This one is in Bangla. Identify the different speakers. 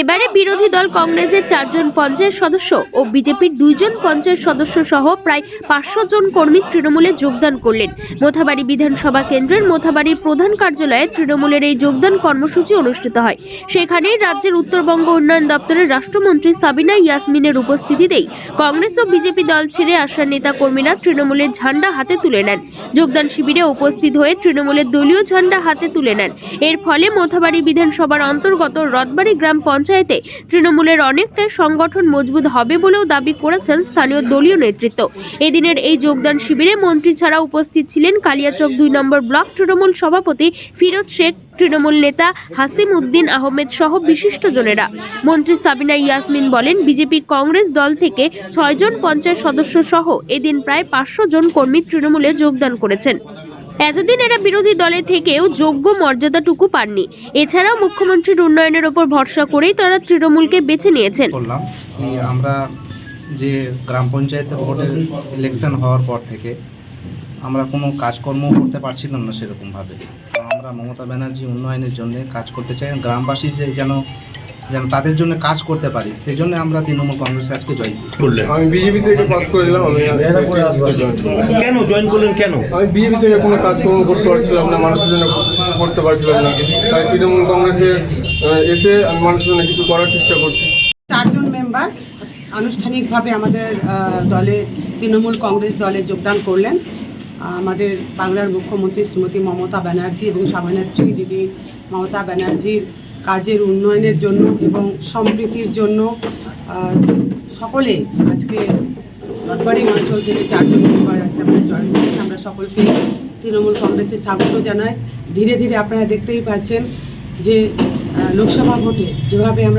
Speaker 1: এবারে বিরোধী দল কংগ্রেসের চারজন পঞ্চায়েত সদস্য ও বিজেপির দুইজন পঞ্চায়েত সদস্য সহ প্রায় পাঁচশো জন কর্মী তৃণমূলে যোগদান করলেন। মোথাবাড়ি বিধানসভা কেন্দ্রের মোথাবাড়ির প্রধান কার্যালয়ে তৃণমূলের এই যোগদান কর্মসূচি অনুষ্ঠিত হয়। সেখানে রাজ্যের উত্তরবঙ্গ উন্নয়ন দপ্তরের রাষ্ট্রমন্ত্রী সাবিনা ইয়াসমিনের উপস্থিতিতেই কংগ্রেস ও বিজেপি দল ছেড়ে আসা নেতা কর্মীরা তৃণমূলের ঝান্ডা হাতে তুলে নেন। যোগদান শিবিরে উপস্থিত হয়ে তৃণমূলের দলীয় ঝান্ডা হাতে তুলে নেন। এর ফলে মোথাবাড়ি বিধানসভার অন্তর্গত রথবাড়ি গ্রাম পঞ্চায়েতে তৃণমূলের অনেকটাই সংগঠন মজবুত হবে বলেও দাবি করেছেন স্থানীয় দলীয় নেতৃত্ব। এদিনের এই যোগদান শিবিরে মন্ত্রী ছাড়া উপস্থিত ছিলেন কালিয়াচক দুই নম্বর ব্লক তৃণমূল সভাপতি ফিরোজ শেখ, তৃণমূল নেতা হাসিম উদ্দিন আহমেদ সহ বিশিষ্টজনেরা। মন্ত্রী সাবিনা ইয়াসমিন বলেন, বিজেপি কংগ্রেস দল থেকে ছয়জন পঞ্চায়েত সদস্য সহ এদিন প্রায় পাঁচশো জন কর্মী তৃণমূলে যোগদান করেছেন। এতদিন এরা বিরোধী দলে থেকেও যোগ্য মর্যাদাটুকু পাননি। এছাড়াও মুখ্যমন্ত্রীর উন্নয়নের ওপর ভরসা করেই তারা তৃণমূলকে বেছে নিয়েছেন।
Speaker 2: আমরা যে গ্রাম পঞ্চায়েত ভোটের ইলেকশন হওয়ার পর থেকে আমরা কোনো কাজকর্ম করতে পারছিলাম না সেরকমভাবে। আমরা মমতা ব্যানার্জি উন্নয়নের জন্য কাজ করতে চাই। গ্রামবাসী যে যেন যেন তাদের জন্য কাজ করতে পারি সেই জন্য আমরা তৃণমূল কংগ্রেসে আজকে জয় দিই
Speaker 3: করলেন।
Speaker 4: আমি বিজেপি থেকে পাস করেছিলাম আমি।
Speaker 3: কেন জয়েন করলেন কেন?
Speaker 4: আমি বিজেপি থেকে কোনো কাজকর্ম করতে পারছিলাম না মানুষের জন্য করতে পারছিলাম না। তাই তৃণমূল কংগ্রেসে এসে আমি মানুষের জন্য কিছু করার চেষ্টা করছি।
Speaker 5: চারজন মেম্বার আনুষ্ঠানিকভাবে আমাদের দলে তৃণমূল কংগ্রেস দলে যোগদান করলেন। আমাদের বাংলার মুখ্যমন্ত্রী শ্রীমতী মমতা ব্যানার্জি এবং সামানেত্রী দিদি মমতা ব্যানার্জির কাজের উন্নয়নের জন্য এবং সম্প্রীতির জন্য সকলে আজকে রথবাড়ি অঞ্চল থেকে চারজন মেম্বার আজকে আমরা জয়েন করেন আমরা সকলকে তৃণমূল কংগ্রেসে স্বাগত জানাই। ধীরে ধীরে আপনারা দেখতেই পাচ্ছেন যে লোকসভা ভোটে যেভাবে আমরা